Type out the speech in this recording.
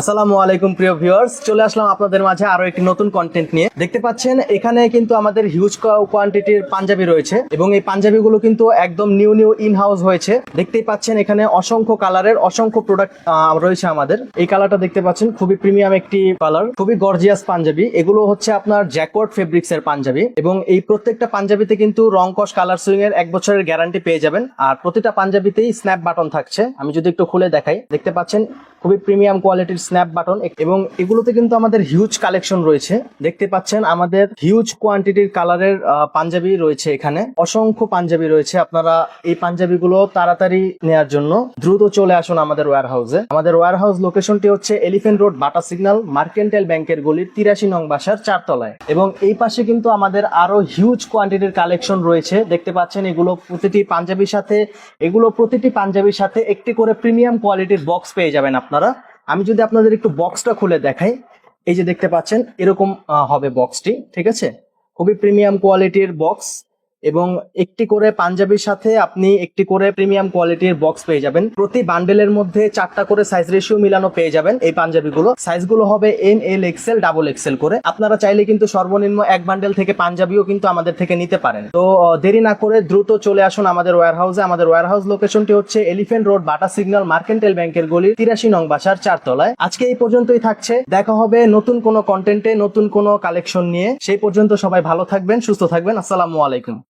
আসসালামু আলাইকুম, প্রিয় ভিউয়ার্স। চলে আসলাম আপনাদের মাঝে আরও একটি নতুন কন্টেন্ট নিয়ে। দেখতে পাচ্ছেন, এখানে কিন্তু আমাদের হিউজ কোয়ান্টিটির পাঞ্জাবি রয়েছে এবং এই পাঞ্জাবিগুলো কিন্তু একদম নিউ নিউ ইন হাউস হয়েছে। দেখতেই পাচ্ছেন, এখানে অসংখ্য কালারের অসংখ্য প্রোডাক্ট রয়েছে আমাদের। এই কালারটা দেখতে পাচ্ছেন, খুবই প্রিমিয়াম একটি কালার খুবই গর্জিয়াস পাঞ্জাবি। এগুলো হচ্ছে আপনার জ্যাকওয়ার্ড ফেব্রিক্স এর পাঞ্জাবি এবং এই প্রত্যেকটা পাঞ্জাবিতে কিন্তু রং কস কালার সুইং এর এক বছরের গ্যারান্টি পেয়ে যাবেন। আর প্রতিটা পাঞ্জাবিতেই স্ন্যাপ বাটন থাকছে। আমি যদি একটু খুলে দেখাই, দেখতে পাচ্ছেন খুবই প্রিমিয়াম কোয়ালিটির স্ন্যাপ বাটন এবং এগুলোতে কিন্তু আমাদের হিউজ কালেকশন রয়েছে। দেখতে পাচ্ছেন আমাদের হিউজ কোয়ান্টিটির কালারের পাঞ্জাবি রয়েছে এখানে। অসংখ্য পাঞ্জাবি রয়েছে আপনারা এই পাঞ্জাবিগুলো তাড়াতাড়ি নেয়ার জন্য। দ্রুত চলে আসুন আমাদের ওয়্যার হাউসে আমাদের ওয়্যার হাউস লোকেশনটি হচ্ছে elephant road Bata signal mercantile ব্যাংকের গলির তিরাশি নং বাসার চারতলায়। এবং এই পাশে কিন্তু আমাদের আরও হিউজ কোয়ান্টিটির কালেকশন রয়েছে। দেখতে পাচ্ছেন এগুলো প্রতিটি পাঞ্জাবির সাথে, এগুলো প্রতিটি পাঞ্জাবির সাথে একটি করে প্রিমিয়াম কোয়ালিটির বক্স পেয়ে যাবেন আপনারা। আমি যদি আপনাদের একটু বক্সটা খুলে দেখাই, এই যে দেখতে পাচ্ছেন, এরকম হবে বক্সটি ঠিক আছে? খুবই প্রিমিয়াম কোয়ালিটির বক্স এবং একটি করে পাঞ্জাবির সাথে আপনি একটি করে প্রিমিয়াম কোয়ালিটির বক্স পেয়ে যাবেন। প্রতি বান্ডেলের মধ্যে চারটা করে সাইজ রেশিও মিলানো পেয়ে যাবেন এই পাঞ্জাবিগুলো। সাইজগুলো হবে M L XL double XL করে। আপনারা চাইলে কিন্তু সর্বনিম্ন এক বান্ডেল থেকে পাঞ্জাবিও কিন্তু আমাদের থেকে নিতে পারেন। তো দেরি না করে দ্রুত চলে আসুন আমাদের ওয়্যার হাউসে আমাদের ওয়্যার হাউস লোকেশনটি হচ্ছে elephant road Bata signal mercantile ব্যাংকের গলির তিরাশি নং বাসার চারতলায়। আজকে এই পর্যন্তই থাকছে। দেখা হবে নতুন কোনো কন্টেন্টে নতুন কোনো কালেকশন নিয়ে। সেই পর্যন্ত সবাই ভালো থাকবেন, সুস্থ থাকবেন। আসসালামু আলাইকুম।